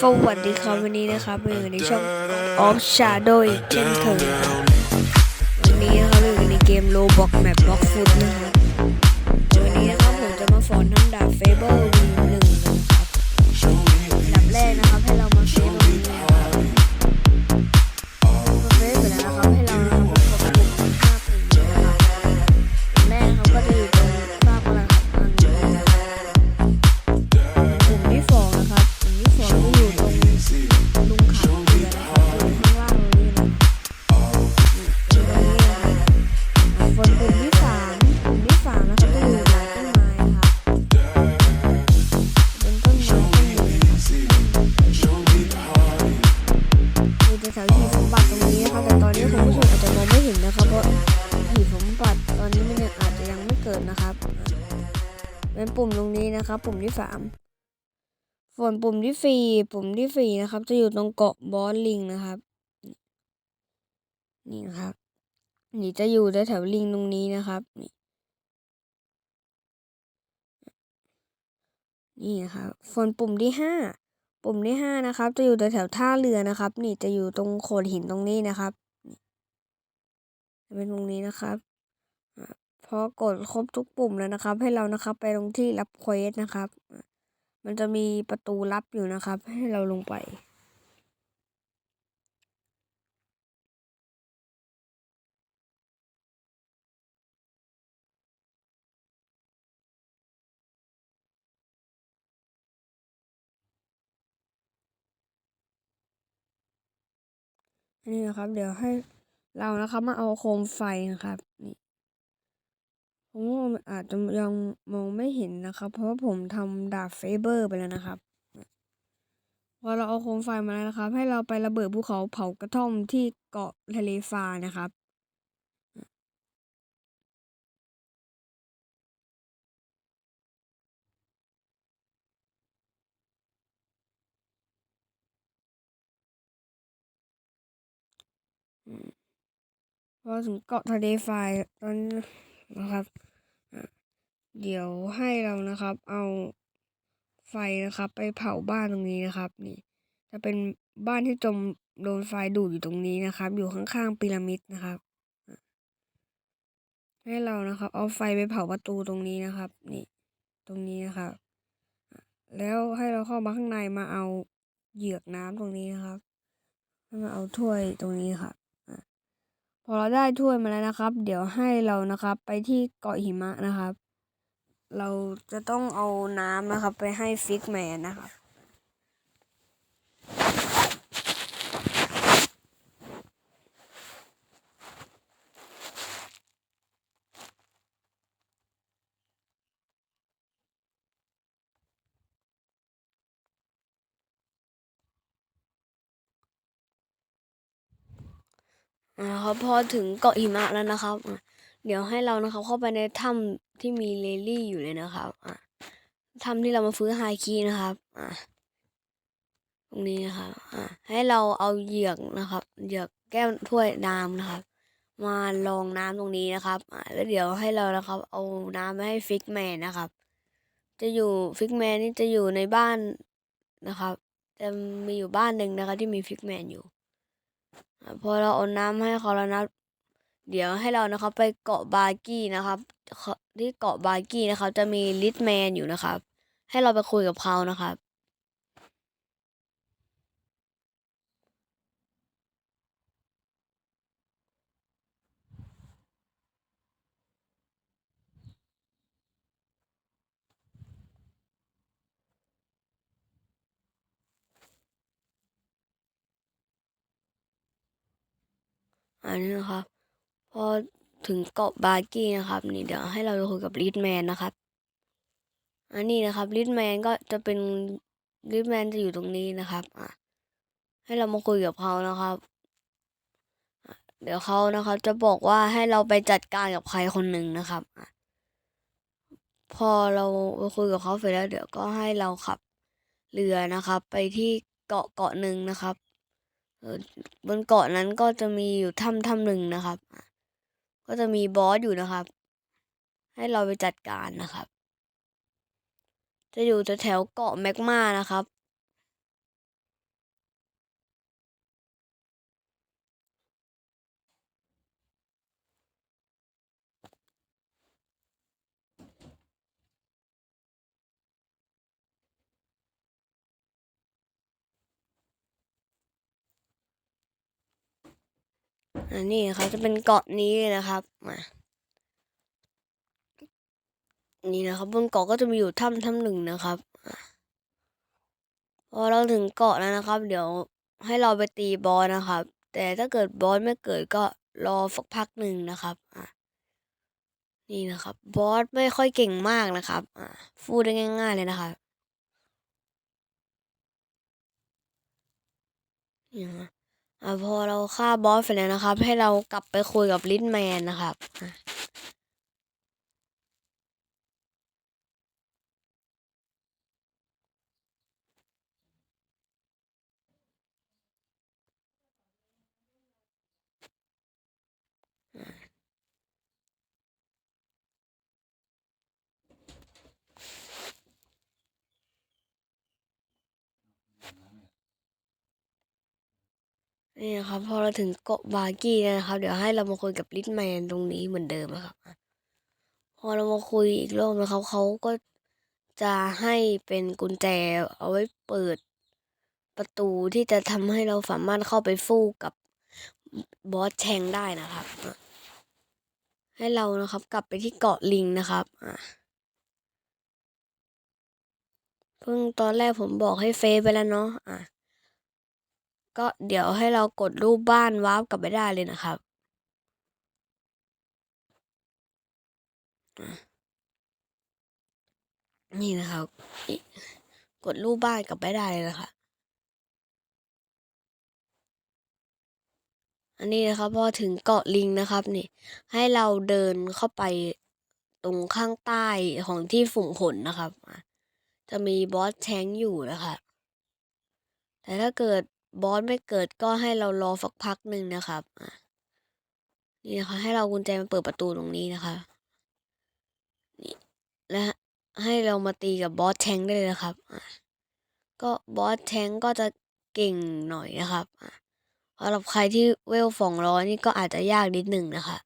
สวัสดีครับวันนี้นะครับเราอยู่ในช่อง of Shadow อีกเช่นเคยวันนี้นะครับเราอยู่ในเกม Roblox Mapbox นะครับวันนี้นะครับผมจะมาสอนทำดาบ Faber V หนึ่งนะครับดับแรกนะครับให้เรา จะแถวหีบสมบัติตรงนี้นะครับแต่ตอนนี้คุณผู้ชมอาจจะมองไม่เห็นนะครับเพราะหีบสมบัติตอนนี้มันยังอาจจะยังไม่เกิดนะครับเป็นปุ่มตรงนี้นะครับ ปุ่มที่สามส่วนปุ่มที่สี่ปุ่มที่สี่นะครับ จะอยู่ตรงเกาะบอสลิงนะครับ นี่นะครับนี่จะอยู่แถวลิงตรงนี้นะครับ นี่นี่นะครับส่วนปุ่มที่ห้า ปุ่มที่ห้านะครับ จะอยู่แถวท่าเรือนะครับ นี่จะอยู่ตรงโขดหินตรงนี้นะครับเป็นตรงนี้นะครับพอกดครบทุกปุ่มแล้วนะครับ ให้เรานะครับไปลงที่รับเควสนะครับ มันจะมีประตูลับอยู่นะครับ ให้เราลงไป นี่นะครับ เดี๋ยวให้เรานะครับ มาเอาโคมไฟนะครับนี่ผมอาจจะยังมองไม่เห็นนะครับ เพราะว่าผมทำดาบเฟเบอร์ไปแล้วนะครับพอเราเอาโคมไฟมาแล้วนะครับ ให้เราไประเบิดภูเขาเผากระท่อมที่เกาะทะเลฟานะครับ พอถึงเกาะทะเลทรายตอนนะครับ เดี๋ยวให้เรานะครับ เอาไฟนะครับ ไปเผาบ้านตรงนี้นะครับ นี่จะเป็นบ้านที่จมโดนไฟดูดอยู่ตรงนี้นะครับ อยู่ข้างๆพีระมิดนะครับ ให้เรานะครับ เอาไฟไปเผาประตูตรงนี้นะครับ นี่ ตรงนี้นะครับ แล้วให้เราเข้ามาข้างในมาเอาเหยือกน้ำตรงนี้นะครับแล้มาเอาถ้วยตรงนี้ครับ พอเราได้ถ้วยมาแล้วนะครับ เดี๋ยวให้เรานะครับ ไปที่เกาะหิมะนะครับ เราจะต้องเอาน้ำนะครับ ไปให้ฟิกแมนนะครับ นะครับพอถึงเกาะหิมะแล้วนะครับ เดี๋ยวให้เรานะครับ เข้าไปในถ้ำที่มีเลลี่อยู่เลยนะครับอะถ้ำที่เรามาฟื้นไฮคีนะครับอะตรงนี้นะครับอะให้เราเอาเหยือกนะครับ เหยือกแก้วถ้วยน้ำนะครับ มาลองน้ำตรงนี้นะครับอะแล้วเดี๋ยวให้เรานะครับ เอาน้ำไปให้ฟิกแมนนะครับ จะอยู่ฟิกแมนนี่จะอยู่ในบ้านนะครับจะมีอยู่บ้านหนึ่งนะคะที่มีฟิกแมนอยู่ พอเราเอาน้ำให้เขาแล้วนะ เดี๋ยวให้เรานะครับ ไปเกาะบาร์กี้นะครับ ที่เกาะบาร์กี้นะครับ จะมีลิทแมนอยู่นะครับ ให้เราไปคุยกับเขานะครับ อันนี้นะครับ พอถึงเกาะบาร์กี้นะครับ นี่เดี๋ยวให้เราคุยกับลิทแมนนะครับ อันนี้นะครับลิทแมนก็จะเป็นลิทแมนจะอยู่ตรงนี้นะครับ อะ ให้เรามาคุยกับเขานะครับ เดี๋ยวเขานะครับจะบอกว่าให้เราไปจัดการกับใครคนหนึ่งนะครับอะพอเราไปคุยกับเขาเสร็จแล้ว เดี๋ยวก็ให้เราขับเรือนะครับ ไปที่เกาะเกาะหนึ่งนะครับ บนเกาะนั้นก็จะมีอยู่ถ้ำถ้ำหนึ่งนะครับ ก็จะมีบอสอยู่นะครับ ให้เราไปจัดการนะครับ จะอยู่แถวๆเกาะแมกมานะครับ อันนี้นะครับจะเป็นเกาะนี้เลยนะครับมานี่นะครับบนเกาะก็จะมีอยู่ถ้ำถ้ำหนึ่งนะครับพอเราถึงเกาะแล้วนะครับ เดี๋ยวให้เราไปตีบอสนะครับ แต่ถ้าเกิดบอสไม่เกิดก็รอสักพักหนึ่งนะครับอะนี่นะครับ บอสไม่ค่อยเก่งมากนะครับอะฟูดได้ง่าย ๆเลยนะครับนี่นะ พอเราฆ่าบอสเสร็จแล้วนะครับ ให้เรากลับไปคุยกับลิทแมนนะครับ นี่นะครับพอเราถึงเกาะบาร์กี้นะครับ เดี๋ยวให้เรามาคุยกับลิทแมนตรงนี้เหมือนเดิมนะครับพอเรามาคุยอีกรอบนะครับเขาก็จะให้เป็นกุญแจเอาไว้เปิดประตูที่จะทำให้เราสามารถเข้าไปฟู่กับบอสแชงได้นะครับ ให้เรานะครับ กลับไปที่เกาะลิงนะครับอะเพิ่งตอนแรกผมบอกให้เฟซไปแล้วเนาะอะ ก็เดี๋ยวให้เรากดรูปบ้านวาร์ปกลับไปได้เลยนะครับ นี่นะครับ กดรูปบ้านกลับไปได้เลยนะคะอันนี้นะครับพอถึงเกาะลิงนะครับนี่ ให้เราเดินเข้าไปตรงข้างใต้ของที่ฝุ่งขนนะครับ จะมีบอสแทงอยู่นะคะแต่ถ้าเกิด บอสไม่เกิดก็ให้เรารอสักพักหนึ่งนะครับอะนี่นะคะให้เรากุญแจมาเปิดประตูตรงนี้นะคะนี่และให้เรามาตีกับบอสแทงค์ได้เลยนะครับก็บอสแทงค์ก็จะเก่งหน่อยนะครับสำหรับใครที่เวลสองร้อยนี่ก็อาจจะยากนิดหนึ่งนะคะ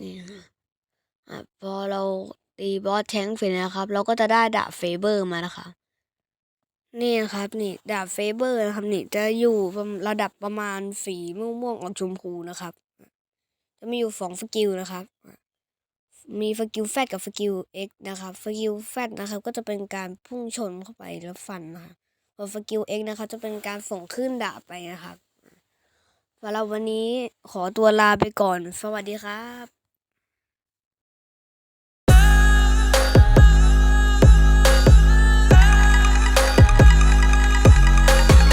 นี่นะอะพอเราตีบอสแทงค์เสร็จนะครับ เราก็จะได้ดาบเฟเบอร์มานะคะ นี่นะครับนี่ดาบเฟเบอร์นะครับนี่จะอยู่ระดับประมาณสีม่วงม่วงๆออกชมพูนะครับ จะมีอยู่สองสกิลนะครับ มีสกิลแฟตกับสกิลเอ็กนะครับสกิลแฟตนะครับก็จะเป็นการพุ่งชนเข้าไปแล้วฟันนะคะส่วนสกิลเอ็กนะครับจะเป็นการส่งขึ้นดาบไปนะครับสำหรับวันนี้ขอตัวลาไปก่อน สวัสดีครับ